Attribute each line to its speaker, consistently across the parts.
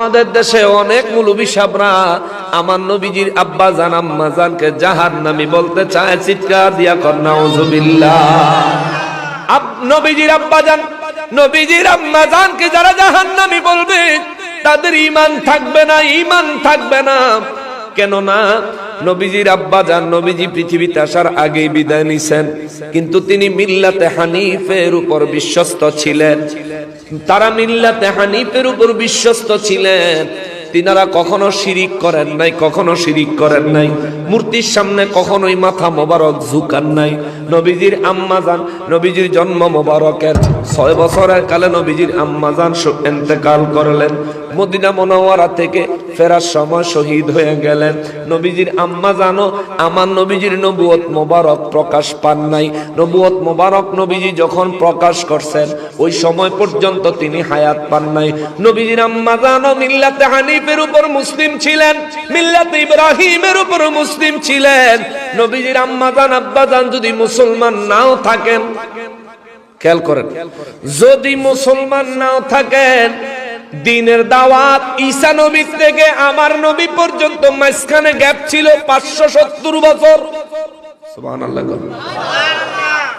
Speaker 1: আমাদের দেশে অনেক মুলুবি সাবরা আমার নবীজির আব্বা জান, আম্মা জানকে জাহার নামি বলতে চায়, চিৎকার দিয়া কন্যা নবীজির আব্বা জান, নবীজির আম্মা জানকে যারা জাহান নামি বলবে, তাদের ইমান থাকবে না, ইমান থাকবে না। কেননা নবীজির আব্বা যান নবীজি পৃথিবীতে আসার আগেই বিদায় নিছেন। কিন্তু তিনি মিল্লাতে হানিফের উপর বিশ্বস্ত ছিলেন। তারা মিল্লাতে হানিফের উপর বিশ্বস্ত ছিলেন। তিনারা কখনো শিরিক করেন নাই, কখনো শিরিক করেন নাই। মূর্তির সামনে কখনোই মাথা মোবারক ঝুকান নাই। নবীজির আম্মা যান নবীজির জন্ম মোবারকের ছয় বছরের কালে নবীজির আম্মা যান এন্তেকাল করলেন। মদিনা মনোয়ারা থেকে ফেরার সময় শহীদ হয়ে গেলেন। নবীজির আম্মা জানো, আমার নবীজির নবুয়ত মোবারক প্রকাশ পান নাই। নবুয়ত মোবারক নবীজি যখন প্রকাশ করছেন, ওই সময় পর্যন্ত তিনি হায়াত পান নাই। নবীজির আম্মা জানো, মিল্লাতে হানিফের উপর মুসলিম ছিলেন, মিল্লাতে ইব্রাহিমের উপর মুসলিম ছিলেন। নবীজির আম্মা জান, আব্বা জান, যদি মুসলমান নাও থাকেন, খেয়াল করেন, যদি মুসলমান নাও থাকেন দিনের দাওয়াত ঈসা নবী থেকে আমার নবী পর্যন্ত মাঝখানে গ্যাপ ছিল পাঁচশো সত্তর বছর।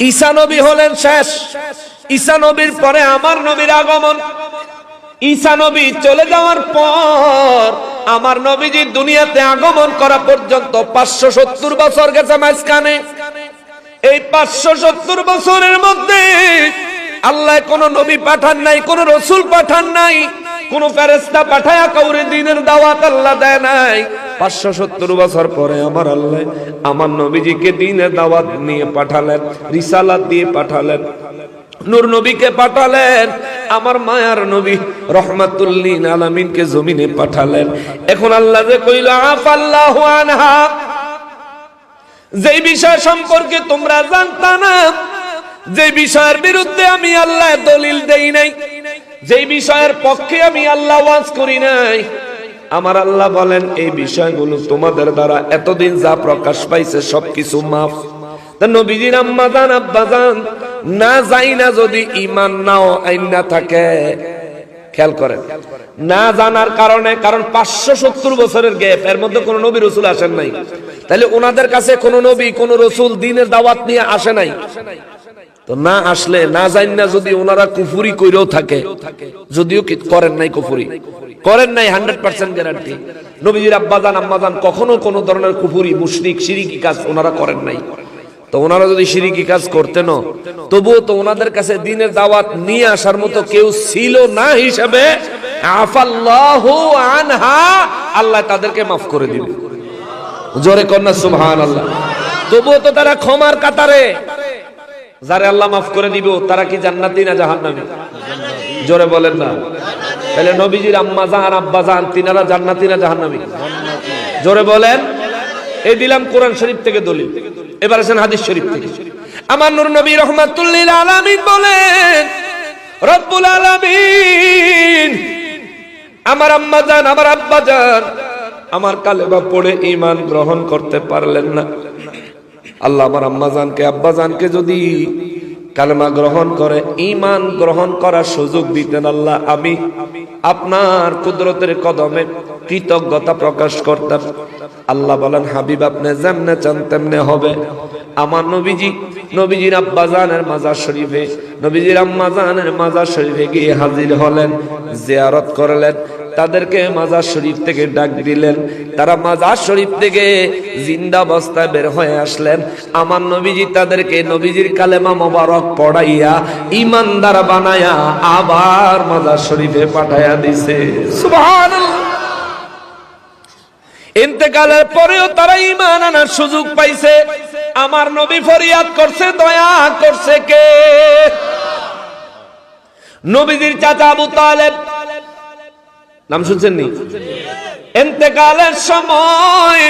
Speaker 1: ঈসা নবী হলেন শেষ। ঈসা নবীর পরে আমার নবীর আগমন। ঈসা নবী চলে যাওয়ার পর আমার নবীজি দুনিয়াতে আগমন করা পর্যন্ত পাঁচশো সত্তর বছর গেছে মাঝখানে। এই পাঁচশো সত্তর বছরের মধ্যে আল্লাহ কোন নবী পাঠান নাই, কোন রসুল পাঠান নাই, কোন ফেরেস্তা পাঠায়া কাউরে দিনের দাওয়াত আল্লাহ দেয় নাই। পাঁচশো সত্তর বছর পরে আমার আল্লাহ আমার নবীজিকে দাওয়াত নিয়ে পাঠালেন, রিসালাত দিয়ে পাঠালেন, নূর নবীকে পাঠালেন, আমার মায়ার নবী রহমাতুল্লিন আলামিনকে জমিনে পাঠালেন। এখন আল্লাহ যে কইল আফাল্লাহু আনহা যে বিষয় সম্পর্কে তোমরা জানতা না যে বিষয়ের বিরুদ্ধে আমি আল্লাহ দলিল দেই নাই, যে বিষয়ের পক্ষে আমি আল্লাহ ওয়াজ করি নাই, আমার আল্লাহ বলেন, এই বিষয়গুলো তোমাদের দ্বারা এতদিন যা প্রকাশ পাইছে সবকিছু মাফ। নবীজির না যাই না যদি ইমান নাও আইন না থাকে, খেয়াল করেন। না জানার কারণে, কারণ পাঁচশো সত্তর বছরের গ্যাপ, এর মধ্যে কোন নবী রসুল আসেন নাই। তাহলে ওনাদের কাছে কোন নবী, কোন রসুল দিনের দাওয়াত নিয়ে আসে নাই। তো না আসলে, না জান না যদি ওনারা কুফুরি কইরেও থাকে। যদিও করেন নাই কুফুরি। করেন নাই, হান্ড্রেড পার্সেন্ট গ্যারান্টি। নবীজির আব্বাজান, আম্মাজান কখনো কোন ধরনের কুফুরি, মুশরিক সিরিকি কাজ ওনারা করেন নাই। তো ওনারা যদি সিরিকি কাজ করতেন তবুও তো ওনাদের কাছে দিনের দাওয়াত নিয়ে আসার মতো কেউ ছিল না হিসাবে আনহা, আল্লাহ তাদেরকে মাফ করে দিবে। জোরে কন্যা সুবহান আল্লাহ তবুও তো তারা ক্ষমার কাতারে। যারে আল্লাহ মাফ করে দিব, তারা কি জান্নাতি না জাহান্নামী? জোরে বলেন না। তাহলে নবীজির আম্মা জাহান, আব্বা জাহান, তিনারা জান্নাতি না জাহান্নামী? জোরে বলেন। এই দিলাম কোরআন শরীফ থেকে দলিল। এবার আছেন হাদিস শরীফ থেকে। আমার নূর নবী রহমাতুল্লিল আলামিন বলেন, রব্বুল আলামিন, আমার আম্মা জান, আমার আব্বা জান, আমার কালেবা পড়ে ঈমান গ্রহণ করতে পারলেন না। আল্লাহ আমার আম্মাজানকে আব্বাজানকে যদি কালেমা গ্রহণ করে ইমান গ্রহণ করার সুযোগ দিতেন আল্লাহ, আমি আপনার কুদরতের কদমে কৃতজ্ঞতা প্রকাশ করতাম। আল্লাহ বলেন, হাবিব আপনি যেমনে চান তেমনে হবে। আমার নবীজি, নবীজির আব্বা জানের মাজার শরীফে, নবীজির আম্মা জানের মাজার শরীফে গিয়ে হাজির হলেন, জিয়ারত করলেন। তাদেরকে মাজার শরীফ থেকে ডাক দিলেন। তারা মাজার শরীফ থেকে জিন্দা অবস্থায় বের হয়ে আসলেন। আমার নবীজি তাদেরকে নবীজির কালেমা মোবারক পড়াইয়া ইমানদার বানায়া আবার মাজার শরীফে পাঠাইয়া দিছে। ইন্তেকালের পরেও তারা ইমান আনার সুযোগ পাইছে। আমার নবী ফরিয়াদ করছে, দয়া করছে কে? নবীজির চাচা আবু তালেব নাম শুনছেন নি ইন্তেকালের সময়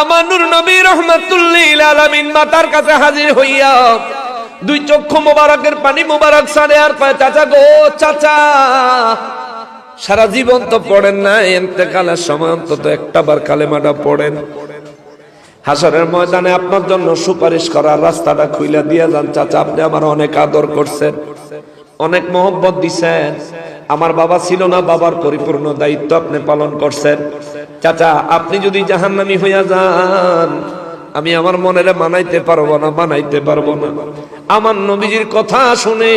Speaker 1: আমানুর নূর নবী রহমাতুল্লিল আলামিন মাতার কাছে হাজির হইয়া দুই চক্ষু মোবারকের পানি মোবারক সারে আর পায়, চাচা গো, চাচা, সারা জীবন তো পড়েন না এতেকালের সময় অন্তত একটা বার কালেমাটা পড়েন। হাসরের ময়দানে আপনার জন্য সুপারিশ করার রাস্তাটা খুইলা দিয়ে যান, চাচা, আপনি আমার অনেক আদর করছেন। অনেক মহব্বত দিছেন। আমার বাবা ছিল না, বাবার পরিপূর্ণ দায়িত্ব আপনি পালন করছেন। চাচা, আপনি যদি জাহান্নামি হইয়া যান, আমি আমার মনেরে মানাইতে পারব না, মানাইতে পারব না। আমার নবীজির কথা শুনে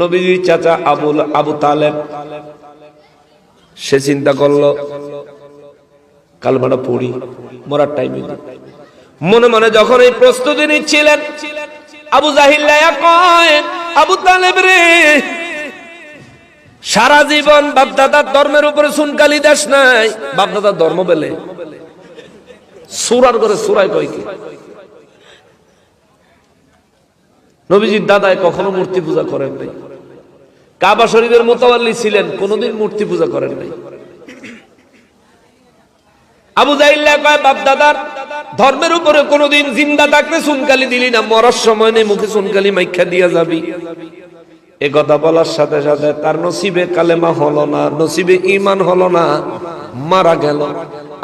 Speaker 1: নবীজির চাচা আবুল, আবু তালেব, সে চিন্তা করল, কালমাটা পড়ি, মরার টাইমে মনে মনে যখন এই প্রস্তুতি নিচ্ছিলেন, আবু জাহিল্লা কয় আবু তালেব রে। সারা জীবন বাপদাদার ধর্মের উপরে সুনকালি দেশ নাই। বাপদাদার ধর্ম বেলে। সুরার করে সুরাই কয় নবীজির দাদায় কখনো মূর্তি পূজা করেন নাই। কাবা শরীফের মোতাবাল্লি ছিলেন, কোনোদিন মূর্তি পূজা করেন নাই। আবু জাইল্লা কয় বাপ দাদার ধর্মের উপরে কোনোদিন জিন্দা থাকতে সুনকালি দিলি না, মরার সময় নেই মুখে সুনকালি মাইখা দিয়া যাবি। এ কথা বলার সাথে সাথে তার নসিবে কালেমা হলো না, নসিবে ইমান হলো না, মারা গেল।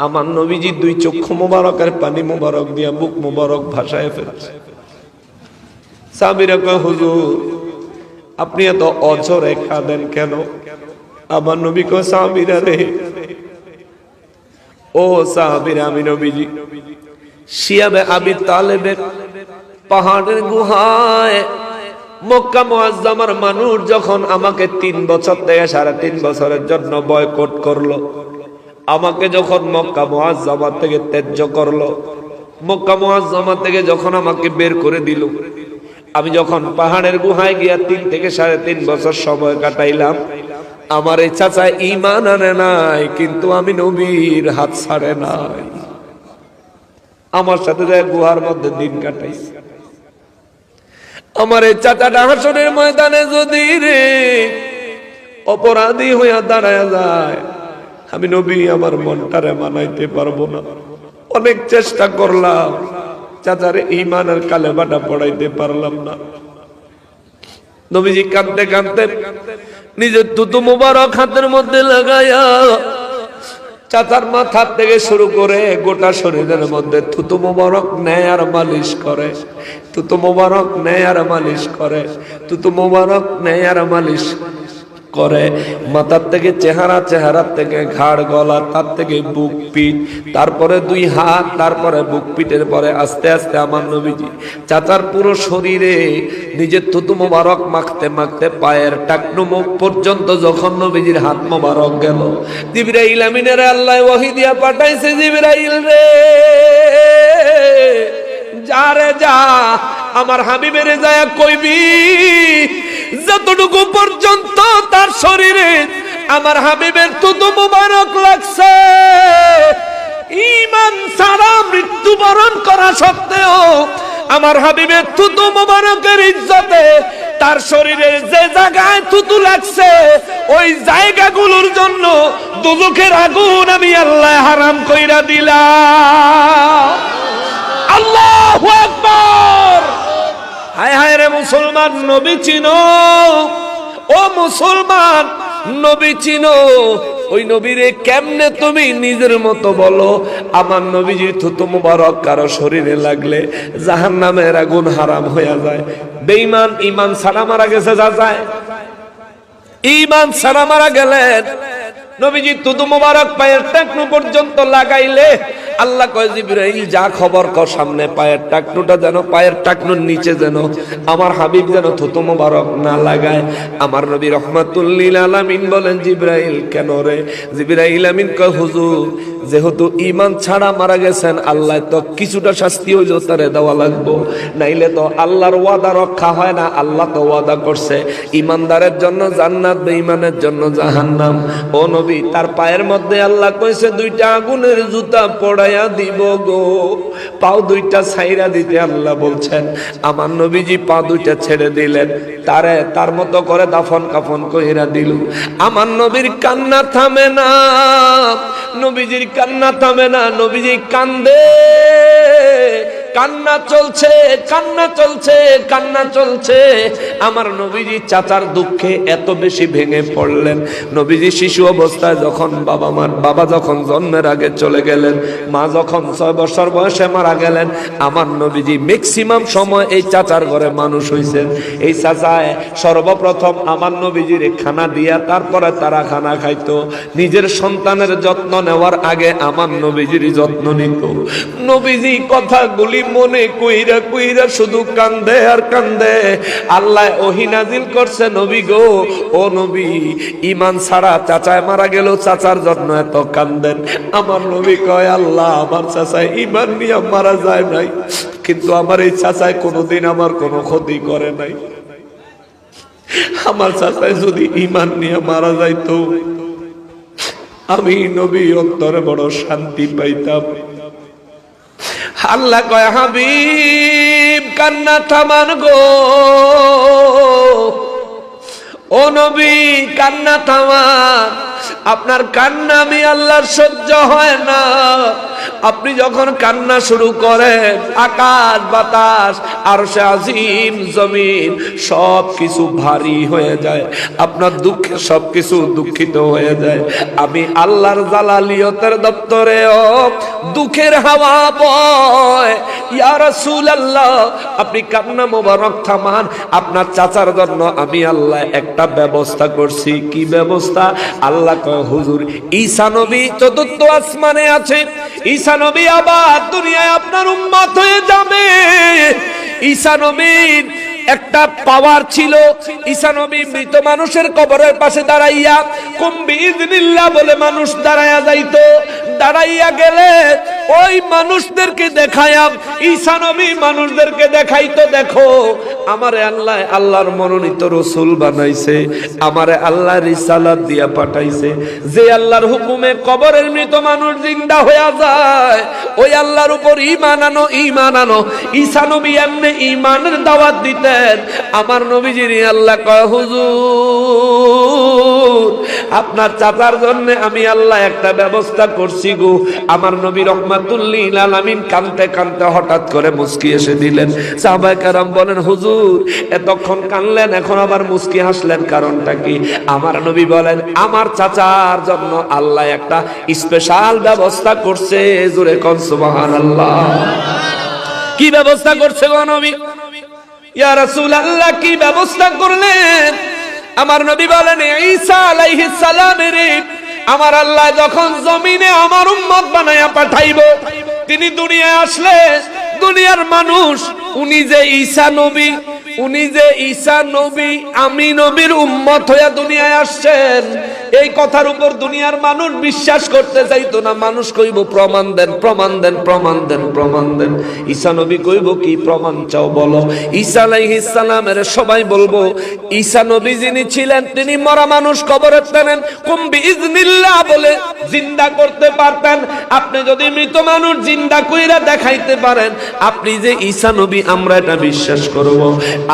Speaker 1: আমার নবীজি দুই চক্ষু মোবারকের পানি মোবারক দিয়া বুক মোবারক ভাষায় ফেলছে। সাবিরা হুজুর, আপনি এত অঝরে খাদেন কেন? আমার নবী কয়, সাবিরা রে। ও সাহাবিরা আমি নবীজি। শিয়াবে আবি তালেবে পাহাড়ের গুহায় মক্কা মুআজ্জামার মানুষ যখন আমাকে তিন বছর থেকে সাড়ে তিন বছরের জন্য বয়কট করল। আমাকে যখন মক্কা মুআজ্জামা থেকে ত্যায্য করল। মক্কা মুআজ্জামা থেকে যখন আমাকে বের করে দিল। আমি যখন পাহাড়ের গুহায় গিয়া তিন থেকে সাড়ে তিন বছর সময় কাটাইলাম, আমার এই চাচা ইমান আনে নাই, কিন্তু আমি নবীর হাত ছাড়ে নাই। আমার সাথে গুহার মধ্যে দিন কাটাইছি। আমার এই চাচাটা হাসনের ময়দানে যদি রে অপরাধী হইয়া দাঁড়ায় যায়, আমি নবী, আমার মনটারে মানাইতে পারব না। অনেক চেষ্টা করলাম, চাচারে ইমানের কালেমাটা পড়াইতে পারলাম না। নবীজি কাঁদতে কাঁদতে নিজের তুতু মুবারক হাতের মধ্যে লাগাইয়া চাচার মাথার থেকে শুরু করে গোটা শরীরের মধ্যে থুতু মোবারক নেয় আর মালিশ করে। তুতু মোবারক নেয় আর মালিশ করে। তুতু মোবারক নেয় আর মালিশ করে। মাথার থেকে চেহারা, চেহারার থেকে ঘাড়, গলা, তার থেকে বুক, পিঠ, তারপরে দুই হাত, তারপরে বুক, পিঠের পরে আস্তে আস্তে আমার নবীজি, চাচার পুরো শরীরে নিজের থুতু মোবারক মাখতে মাখতে পায়ের টাকনু মুখ পর্যন্ত যখন নবীজির হাত মোবারক গেল, জিবরাইল আমিনের আল্লাহ ওয়াহি দিয়া পাঠাইছে, জিবরাইল রে। যা রে যা, আমার হাবিবের যায় কইবি যতটুকু পর্যন্ত তার শরীরে আমার হাবিবের তুতু মুবারক লাগছে ইমান সারা মৃত্যুবরণ করা সত্ত্বেও আমার হাবিবের তুতু মুবারকের ইজ্জতে তার শরীরের যে জায়গায় থুতু লাগছে, ওই জায়গাগুলোর জন্য দুদুখের আগুন আমি আল্লাহ হারাম কইরা দিলাম। আল্লাহ আকবার। হায় হায় রে মুসলমান, নবী চিনো। ও মুসলমান, নবী চিনো। ওই নবীরে কেমনে তুমি নিজের মতো বলো? আমার নবীজির থুতু মুবারক কারও শরীরে লাগলে জাহান নামের আগুন হারাম হইয়া যায়। বেঈমান ইমান ছাড়া মারা গেছে, যা যায়। ইমান ছাড়া মারা গেলেন। নবীজি তুদু মুবারক পায়ের টাকনু পর্যন্ত লাগাইলে আল্লাহ কয়, জিব্রাইল, যা খবর ক সামনে, পায়ের টাকনুটা যেন, পায়ের টাকনুর নিচে যেন আমার হাবিব যেন থুতু মুবারক না লাগায়। আমার নবী রহমাতুল্লিল আলামিন বলেন, জিব্রাইল, কেন রে? জিব্রাইল আমিন কয়, হুজুর, যেহেতু ইমান ছাড়া মারা গেছেন, আল্লাহ তো কিছুটা শাস্তি হইল তারে দেওয়া লাগবো। নাইলে তো আল্লাহর ওয়াদা রক্ষা হয় না, আল্লাহ তো ওয়াদা করছে। ইমানদারের জন্য জান্নাত, বেঈমানের জন্য জাহান্নাম। ও নবী, তার পায়ের মধ্যে আল্লাহ কইছে, দুইটা আগুনের জুতা পড়াইয়া দিব গো। পাও দুইটা ছাইরা দিতে আল্লাহ বলছেন। আমার নবীজি পা দুইটা ছেড়ে দিলেন। তারে, তার মতো করে দাফন কাফন কহিরা দিল। আমার নবীর কান্না থামে না। নবীজির কান্না থামে না। নবীজি কান্দে। কান্না চলছে কান্না চলছে কান্না চলছে। আমার নবীজি চাচার দুঃখে এত বেশি ভেঙে পড়লেন। নবীজি শিশু অবস্থায় যখন বাবা মার, বাবা যখন জন্মের আগে চলে গেলেন, মা যখন ছয় বছর বয়সে মারা গেলেন, আমার নবীজি ম্যাক্সিমাম সময় এই চাচার ঘরে মানুষ হইছেন। এই চাচায় সর্বপ্রথম আমার নবীজির খানা দিয়া তারপরে তারা খানা খাইতো। নিজের সন্তানের যত্ন নেওয়ার আগে আমার নবীজির যত্ন নিত। নবীজি কথাগুলি মনে কইরা কইরা শুধু কান্দে আর কান্দে। আল্লাহ ওহিনাজিল করছে নবী গো। ও নবী ইমান ছাড়া চাচায় মারা গেল চাচার জন্য এত কান্দেন। আমার নবী কয়, আল্লাহ, আমার চাচায় ইমান নিয়ে মারা যায় নাই। কিন্তু আমার এই চাচায় কোনোদিন আমার কোনো ক্ষতি করে নাই। আমার চাচায় যদি ইমান নিয়ে মারা যাইতো, আমি নবী অন্তরে বড় শান্তি পাইতাম। আল্লাহ কয়, হাবিব, কান্না থামান গো। ও নবী, কান্না থামান। আপনার কান্না আমি আল্লাহর সহ্য হয় না। আপনি যখন কান্না শুরু করেন, আকাশ, বাতাস আর সে আজিম, জমিন সব কিছু ভারী হয়ে যায়। আপনার দুঃখে সব কিছু দুঃখিত হয়ে যায়। আমি আল্লাহর জালালিয়তের দপ্তরেও দুঃখের হাওয়া বয়। আপনি কান্না মোবারক থামান। আপনার চাচার জন্য আমি আল্লাহ একটা ব্যবস্থা করছি। কি ব্যবস্থা? আল্লাহ হুজুর, ঈসা নবী চতুর্থ আসমানে আছে। ঈসা নবী আবার দুনিয়ায় আপনার উম্মত হয়ে যাবে। ঈসা একটা পাওয়ার ছিল। ঈসা নবী মৃত মানুষের কবরের পাশে দাঁড়াইয়া কুম্বি বলে মানুষ দাঁড়াইয়া যাইতো। দাঁড়াইয়া গেলে ওই মানুষদেরকে দেখায়াম ঈসা নবী মানুষদেরকে দেখাইতো, দেখো, আমারে আল্লাহ, আল্লাহর মনোনীত রসুল বানাইছে, আমারে আল্লাহ রিসালাত দিয়া পাঠাইছে। যে আল্লাহর হুকুমে কবরের মৃত মানুষ জিন্দা হইয়া যায়, ওই আল্লাহর উপর ইমান আনো ইমান আনো। ঈসা নবী এমনি ঈমানের দাওয়াত দিতেন। আমার নবীজির আল্লাহ কয়, হুজুর আপনার চাচার জন্য আমি আল্লাহ একটা ব্যবস্থা করছি গো। আমার নবী রহমাতুল্লিল কানতে কানতে হঠাৎ করে মুস্কি এসে দিলেন। সাহাবায়ে কারাম বলেন, হুজুর, এতক্ষণ কানলেন, এখন আবার মুস্কি হাসলেন কারণটা কি? আমার নবী বলেন, আমার চাচার জন্য আল্লাহ একটা স্পেশাল ব্যবস্থা করছে, জোরে কোন সুবহানাল্লাহ। কি ব্যবস্থা করছে গো নবী? ইয়া রাসূলুল্লাহ, কি ব্যবস্থা করলেন? আমার নবী বলেন, ঈসা আলাইহিস সালামের আমার আল্লাহ যখন জমিনে আমার উম্মত বানায়া পাঠাইবো, তিনি দুনিয়ায় আসলে দুনিয়ার মানুষ, উনি যে ঈসা নবী, উনি যে ঈসা নবী, আমি নবীর উম্মত হইয়া দুনিয়ায় আসছেন। এই কথার উপর দুনিয়ার মানুষ বিশ্বাস করতে চাইতো না। মানুষ কইব, প্রমাণ দেন প্রমাণ দেন প্রমাণ দেন প্রমাণ দেন। ঈসা নবী কইব, কি প্রমাণ চাও বলো? ঈসা আলাইহিস সালামের সবাই বলব, ঈসা নবী যিনি ছিলেন, তিনি মরা মানুষ কবরে টানেন। কুম্বি ইজনিল্লাহ বলে জিন্দা করতে পারতেন। আপনি যদি মৃত মানুষ জিন্দা কইরা দেখাইতে পারেন, আপনি যে ঈসা নবী, আমরা এটা বিশ্বাস করব।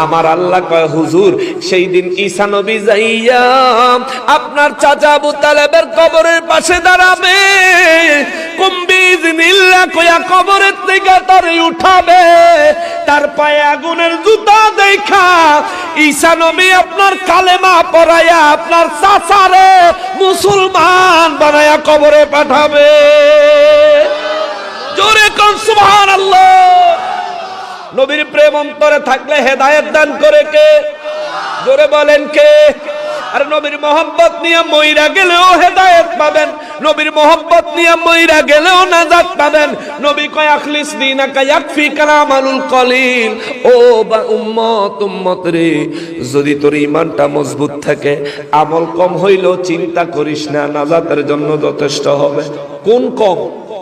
Speaker 1: আমার আল্লাহ কয়, হুজুর, সেই দিন ঈসা নবী যাইয়া আপনার চাচা আবু তালেবের কবরের পাশে দাঁড়াবে। কুম্বিজ নীল্লা কয়া কবরের থেকে তারে উঠাবে। তার পায়ে আগুনের জুতা দেখা। ঈসা নবী আপনার কালেমা পরাইয়া আপনার চাচারে মুসলমান বানায়া কবরে পাঠাবে। জোরে কোন সুবহানাল্লাহ। নবীর প্রেম অন্তরে থাকলে হেদায়েত দান করে কে? জোরে বলেন কে? আর নবীর মোহাম্মত নিয়ে মইরা গেলেও হেদায়েত পাবেন। নবীর মোহাম্মত নিয়ে মইরা গেলেও নাজাত পাবেন। নবী কয়, আখলিস দিনাকা ইয়াকফি কালামালুল কলিল। ও বা উম্মত উম্মত রে, যদি তোর ইমানটা মজবুত থাকে, আমল কম হইলেও চিন্তা করিস না, নাজাতের জন্য যথেষ্ট হবে। কোন কম?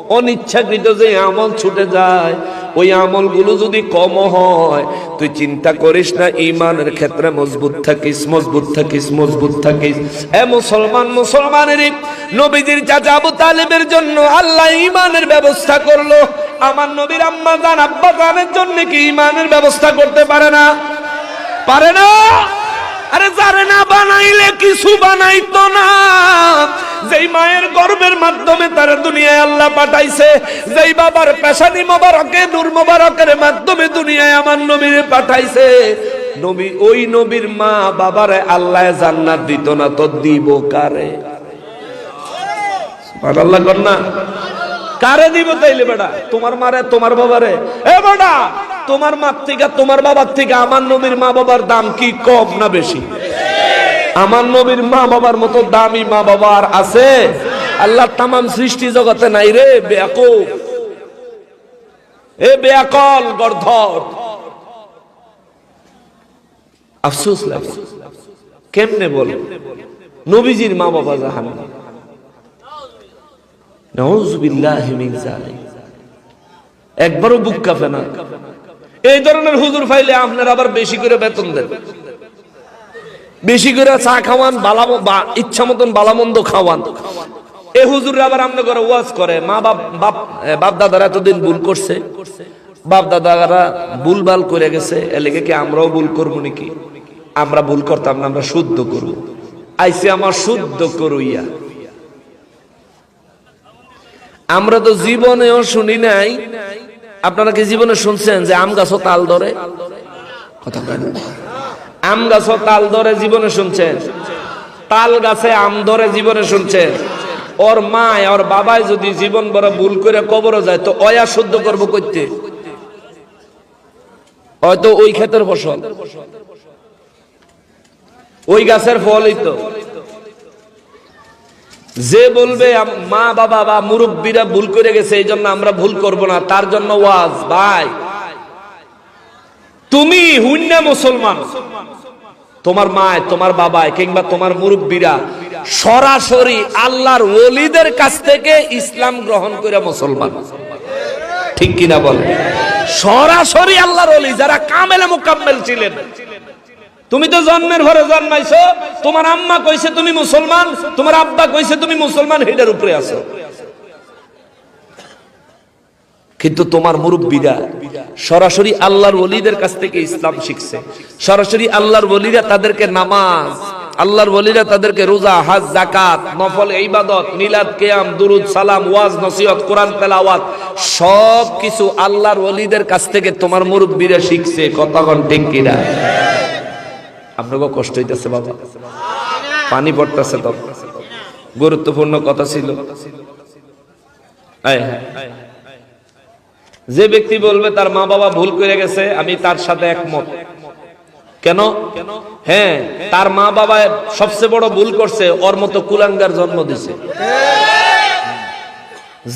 Speaker 1: অনিচ্ছাকৃত যে আমল ছুটে যায়, ওই আমলগুলো যদি কম হয়, তুই চিন্তা করিস না ইমানের ক্ষেত্রে মজবুত থাকিস মজবুত থাকিস মজবুত থাকিস। এ মুসলমান মুসলমানের নবীজির চাচা আবু তালেবের জন্য আল্লাহ ইমানের ব্যবস্থা করল। আমার নবীর আম্মা জান, আব্বা জানের জন্য কি ইমানের ব্যবস্থা করতে পারে না? পারে না? আরে জানে না বানাইলে কিছু বানাইতো না। যেই মায়ের গর্বের মাধ্যমে তারা দুনিয়ায় আল্লাহ পাঠাইছে, যেই বাবার পেশানি মোবারকে, নূর মোবারকের মাধ্যমে দুনিয়ায় আমার নবীরে পাঠাইছে। নবী ওই নবীর মা বাবারে আল্লাহ জান্নাত দিত না, তো দিব কারে? আল্লাহ কর না কারে দিব তাইলে বেটা? তোমার মারে, তোমার বাবারে? এ বেটা তোমার মার থেকে, তোমার বাবার থেকে আমার নবীর মা বাবার দাম কি কম না বেশি? আমার নবীর মা বাবার মতো দামি মা বাবার আছে? আল্লাহ তামাম সৃষ্টি জগতে নাই রে বেয়াকুব এ বেয়াকল, গর্ধর। আফসোস লাগে কেমনে বল? নবীজির মা বাবা জাহান একবারও বুক কাঁপে না। এই ধরনের হুজুর ফাইলে আপনার আবার বেশি করে বেতন দেন। বেশি করে চা খাওয়ান, বালা ইচ্ছা মতন বালামন্দ খাওয়ান। এ হুজুর আবার আমনে করে ওয়াজ করে, মা বাপ বাপ বাপ দাদারা এতদিন ভুল করছে। বাপ দাদারা ভুল ভালো করে গেছে এলেগে কি আমরাও ভুল করব নাকি? আমরা ভুল করতাম না, আমরা শুদ্ধ করব। আইসে আমার শুদ্ধ করুইয়া। আমরা তো জীবনেও শুনি নাই আপনারা কি জীবনে শুনছেন যে আম গাছও তাল ধরে? কথা বলেন আম গাছও তাল ধরে জীবনে শুনছেন? তাল গাছে আম ধরে জীবনে শুনছেন? ওর মা ওর বাবাই যদি জীবন বড় ভুল করে কবরও যায়, তো অয়া শুদ্ধ করব করতে হয়তো ওই ক্ষেতের ফসল। ওই গাছের ফলই তো। যে বলবে মা, বাবা বা মুরব্বীরা ভুল করে গেছে, এই জন্য আমরা ভুল করব না, তার জন্য ওয়াজ, ভাই। তুমি হুন্না মুসলমান। তোমার মায়, তোমার বাবায়, কিংবা তোমার মুরব্বীরা সরাসরি আল্লাহর ওলিদের কাছ থেকে ইসলাম গ্রহণ করে মুসলমান। ঠিক কিনা বলে সরাসরি আল্লাহর ওলি, যারা কামেলে মুকাম্মেল ছিলেন। তুমি তো জন্মের ঘরে জন্মাইছো, তোমার আম্মা কইছে তুমি মুসলমান, তোমার আব্বা কইছে তুমি মুসলমান, হেডের উপরে আছো। কিন্তু তোমার মুরব্বীরা সরাসরি আল্লাহর ওলিদের কাছ থেকে ইসলাম শিখছে। সরাসরি আল্লাহর ওলিরা তাদেরকে নামাজ, আল্লাহর ওলিরা তাদেরকে রোজা, হাজ জাকাত নফল, ইবাদত, মিলাদ, কিয়াম, দুরুদ, সালাম, ওয়াজ, নসিহত, কোরআন, তেলাওয়াত সব কিছু আল্লাহর ওলিদের কাছ থেকে তোমার মুরব্বীরা শিখছে। কতক্ষণ ঠিক কিনা? আপনাকে কষ্ট হইতেছে বাবা। পানি পড়তেছে তো। গুরুত্বপূর্ণ কথা ছিল। যে ব্যক্তি বলবে তার মা বাবা ভুল করে গেছে, আমি তার সাথে একমত। কেন? হ্যাঁ তার মা বাবা সবচেয়ে বড় ভুল করছে, ওর মতো কুলাঙ্গার জন্ম দিছে।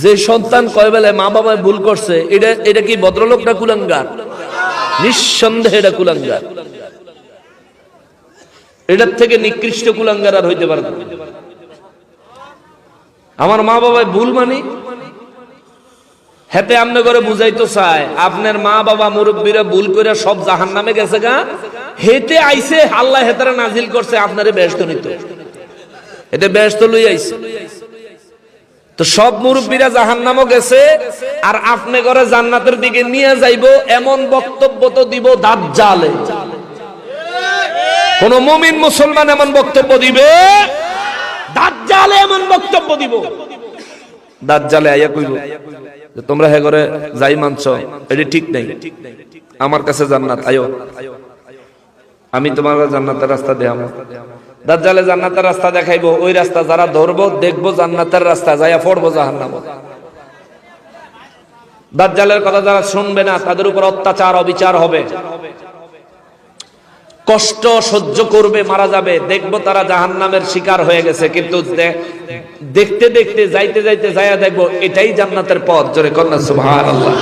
Speaker 1: যে সন্তান কয় বেলায় মা বাবা ভুল করছে, এটা এটা কি ভদ্রলোক না কুলাঙ্গার? নিঃসন্দেহে এটা কুলাঙ্গার। এটার থেকে নিকৃষ্ট কুলাঙ্গার আর হইতে পারে। আমার মা বাবায় ভুল মানি। হেতে আমনে করে বুঝাইতো চায় আপনার মা বাবা মুরব্বীরা ভুল করে সব জাহান নামে গেছে গা। হেতে আইছে, আল্লাহ হেতারা নাজিল করছে, আপনারে ব্যস্ত নিত। এতে ব্যস্ত লই আইছে। তো সব মুরব্বীরা জাহান নামও গেছে, আর আপনি করে জান্নাতের দিকে নিয়ে যাইবো, এমন বক্তব্য তো দিব দাঁত জালে কোন মুমিন মুসলমান এমন বক্তব্য দিবে? দাজ্জালে এমন বক্তব্য দিব। দাজ্জালে আইয়া কইব যে তোমরা হে করে যাই মানছ এটি ঠিক নাই। আমার কাছে জান্নাত আয়ো। আমি তোমার জান্নাতের রাস্তা দেখাবো। দাজ্জালে জান্নাতের রাস্তা দেখাইবো ওই রাস্তা যারা ধরবো দেখব জান্নাতের রাস্তা যাইয়া পড়ব জাহান্নাম। দাজ্জালের কথা যারা শুনবে না তাদের উপর অত্যাচার অবিচার হবে। কষ্ট সহ্য করবে, মারা যাবে। দেখব তারা জাহান নামের শিকার হয়ে গেছে, কিন্তু দেখতে দেখতে, যাইতে যাইতে যাইয়া দেখব এটাই জান্নাতের পথ। জোরে কন্যা সুভার আল্লাহ